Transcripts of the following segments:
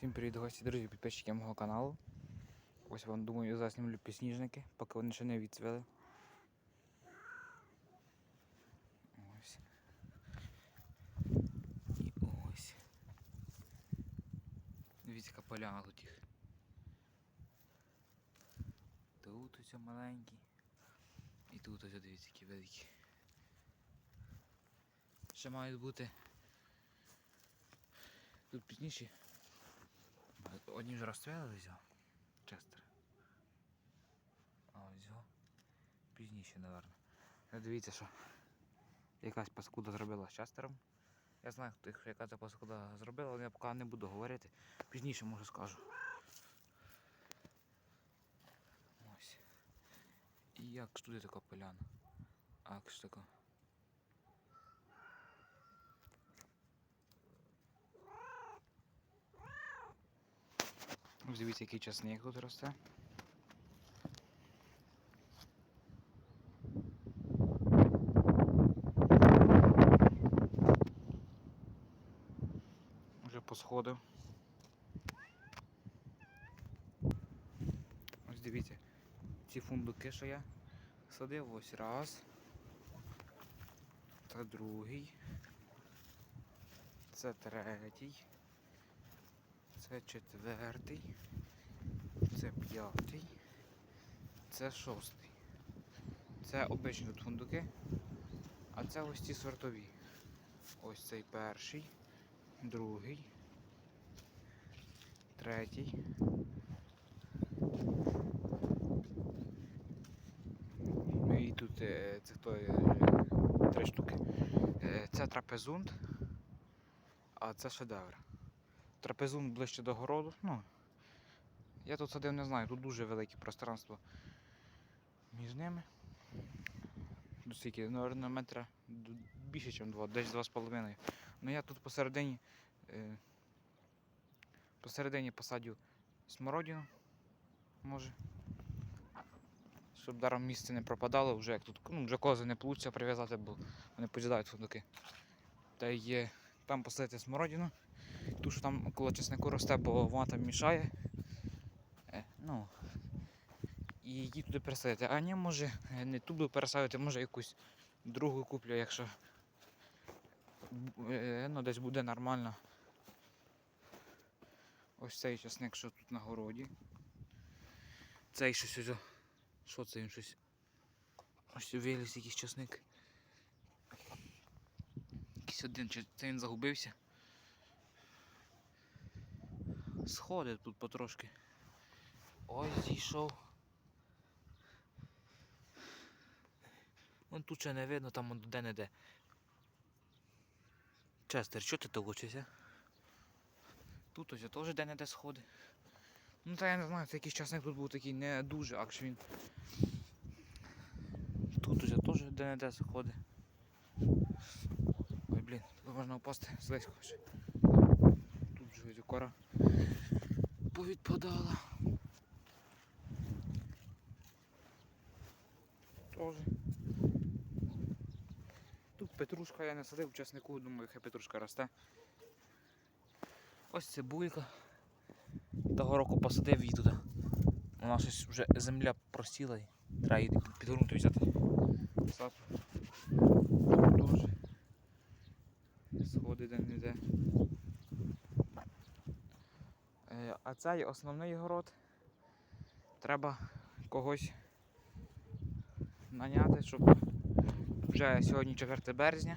Всім привіт, гості, друзі, підписчики мого каналу. Ось вам думаю, заснімлю підсніжники, поки вони ще не відцвели. Ось. І ось. Дивіться, яка поляна тут їх. Тут ось маленькі. І тут ось дивіться, які великі. Ще мають бути. Тут пізніші. Одні ж розстріляли взяв. Честер. А ось пізніше, напевно. Дивіться, що якась паскуда зробила з Честером. Я знаю, хто яка ця паскуда зробила, але я поки не буду говорити. Пізніше може скажу. Ось. І як ж туди така поляна? А як ж така? Дивіться, який часник тут росте. Вже посходив. Ось дивіться, ці фундуки, що я садив, ось раз. Це другий. Це третій. Це четвертий. Це п'ятий. Це шостий. Це обичні фундуки. А це ось ці сортові. Ось цей перший, другий, третій. Ну І тут е, це хто е, три штуки. Е, Це трапезунд, а це шедевр. Трапезун ближче до городу. Ну, я тут садив не знаю, тут дуже велике пространство між ними. Тут скільки, наверно, метра більше, ніж два, десь два з половиною. Ну я тут посередині, е, посередині посадю смородину, може. Щоб даром місце не пропадало, вже як тут, ну, вже кози не получиться прив'язати, бо вони позідають фундуки. Та є там посадити смородину. Ту, що там коло чеснику росте, бо вона там мішає. Е, ну, і її туди пересадити. А ні, може е, не ту буду пересадити, може якусь другу куплю, якщо е, ну, десь буде нормально. Ось цей часник, що тут на городі. Цей щось ось. Що це він щось? Ось виліз якийсь часник. Якийсь один, чи це він загубився. Сходи тут потрошки. Ось зійшов. Вон тут ще не видно, там он де не де. Честер, що ти толочишся? Тут ось теж де не де сходи. Ну та я не знаю, це якийсь часник тут був такий не дуже, а він. Тут ось теж де не де сходи. Ой, блін, тут можна впасти слизько ось кора повідпадала. Тоже. Тут петрушка я не садив, часнику, думаю, хай петрушка росте. Ось цибулька. Того року посадив її туди. Вона щось вже земля просіла і треба її підгорнути взяти. Сад. Тоже. Сходи де не де. Е, А цей основний город треба когось наняти, щоб вже сьогодні 4 березня.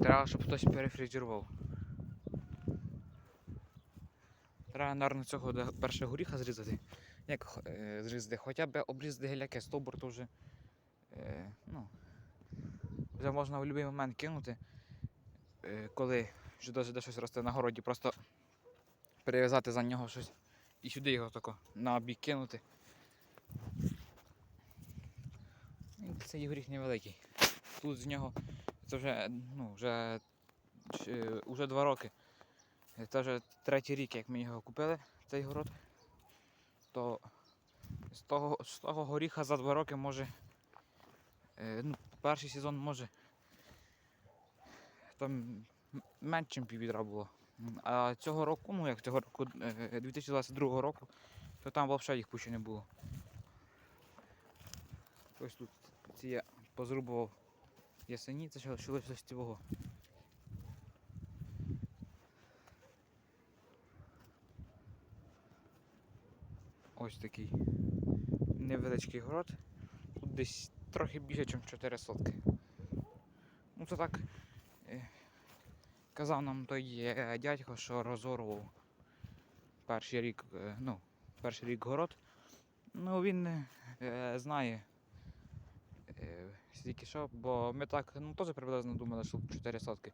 Треба, щоб хтось перефрезерував. Треба, мабуть, цього першого горіха зрізати. Як е, зрізати? Хоча б обрізати геляки, стовбур то вже. Е, ну, вже можна в будь-який момент кинути, е, коли вже досить щось росте на городі, просто перев'язати за нього щось і сюди його тако на бік кинути. Цей горіх невеликий. Тут з нього це вже, ну, вже, е, вже два роки. Е, Це вже третій рік, як ми його купили, цей город. То з того, з того горіха за два роки може. е, Ну, перший сезон може. Там менше, піввідра було. А цього року, ну як цього року, е, 2022 року, то там взагалі їх пущі не було. Ось тут ці я позрубував ясені, це ще з цього. Ось такий невеличкий город. Тут десь трохи більше, ніж 4 сотки. Ну це так. Казав нам той е, дядько, що розорвав перший рік, е, ну, перший рік город. Ну він е, знає е, стільки що, бо ми так ну, теж приблизно думали, що 4 сотки.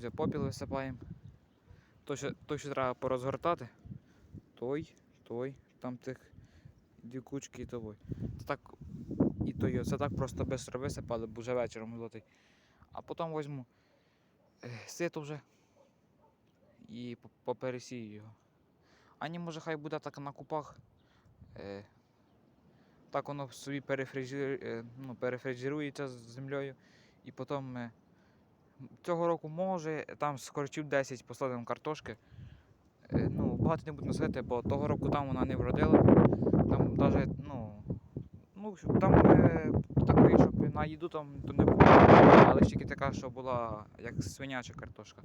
Я попіл висипаємо. Той, що, той, що треба порозгортати. Той, той, там тих дві кучки і той. Це так, і той, це так просто швидко висипали, бо вже вечором голотий. А потім візьму сито вже і по- попересію його. Ані може хай буде так на купах. Так воно собі е, ну, з землею. І потім е, цього року може там з корчів 10 посадимо картошки. Е, ну, багато не буду носити, бо того року там вона не вродила. Там навіть, ну, ну там е, такої, щоб на їду там то не було. Але тільки така, що була як свиняча картошка,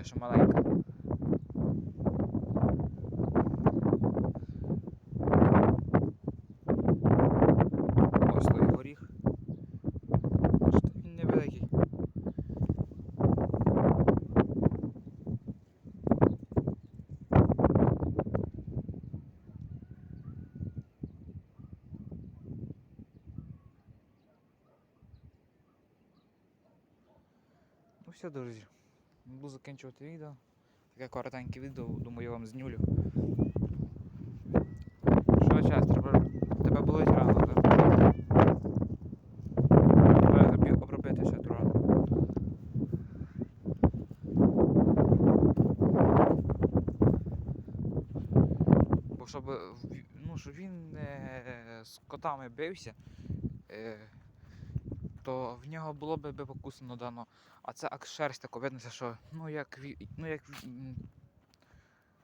е, що маленька. Ось той горіх. Бачите, він невеликий. Ну все, друзі. Буду закінчувати відео. Таке коротеньке відео, думаю, я вам знюлю. Що час, треба. Тебе болить рано, так? Треба тобі. Бо щоб, ну, щоб він е, з котами бився, е, то в нього було би покусано дано. А це як шерсть тако виднося, що ну як ну як ну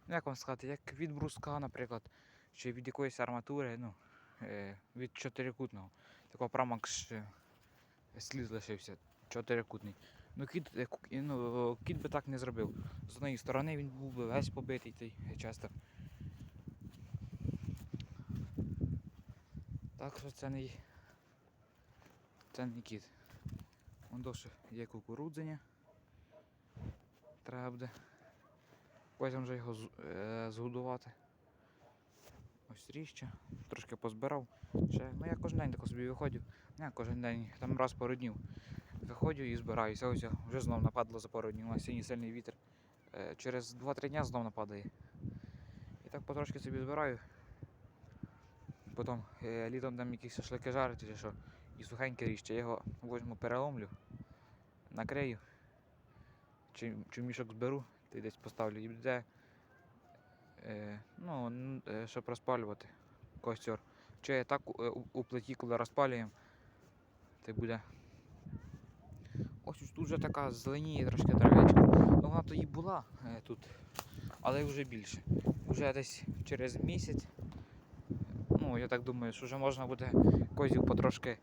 як вам сказати, як від бруска, наприклад, чи від якоїсь арматури, ну, е, від чотирикутного. Такого прямо як слід лишився, чотирикутний. Ну кіт, е, ну, кіт би так не зробив. З однієї сторони він був би весь побитий той е, часто. Так що це не, це не кіт. Вон довше є кукурудзення. Треба буде. Потім вже його е, згодувати. Ось ріща. Трошки позбирав. Ще, ну я кожен день тако собі виходжу. Не кожен день, там раз пару днів. Виходжу і збираюся. Ось вже знов нападло за пару днів. У сьогодні сильний вітер. Е, через 2-3 дня знов нападає. І так потрошки собі збираю. Потім е, літом там якісь шашлики жарити чи що. І сухеньке ріжче. Я його возьму переломлю, накрию. Чи, чи мішок зберу, та й десь поставлю. І буде, е, ну, е, щоб розпалювати костер. Чи так у, у, у плиті, коли розпалюємо, то буде. Ось тут вже така зеленіє трошки травичка. Ну вона то і була е, тут, але вже більше. Вже десь через місяць. Ну, я так думаю, що вже можна буде козів потрошки е,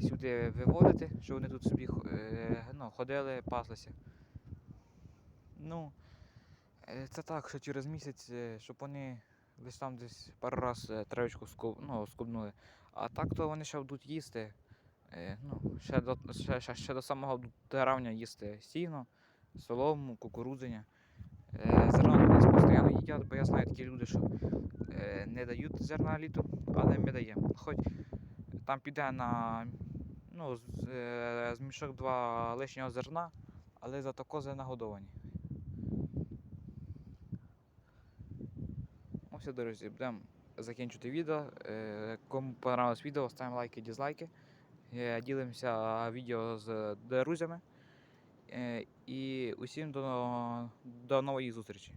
сюди виводити, щоб вони тут собі е, ну, ходили, паслися. Ну, е, це так, що через місяць, е, щоб вони десь там десь пару раз травичку скуб, ну, скубнули. А так то вони ще будуть їсти. Ну, ще, до, ще, ще, ще до самого травня їсти сіно, солому, кукурудзення. Зерно нас постійно їдять, бо я знаю такі люди, що не дають зерна літом, але ми даємо. Хоч там піде на ну, з, е, мішок два лишнього зерна, але зато кози нагодовані. Ну друзі, будемо закінчувати відео. Е, Кому понравилось відео, ставимо лайки, дізлайки. Е, Ділимося відео з друзями. І усім до, до нової зустрічі.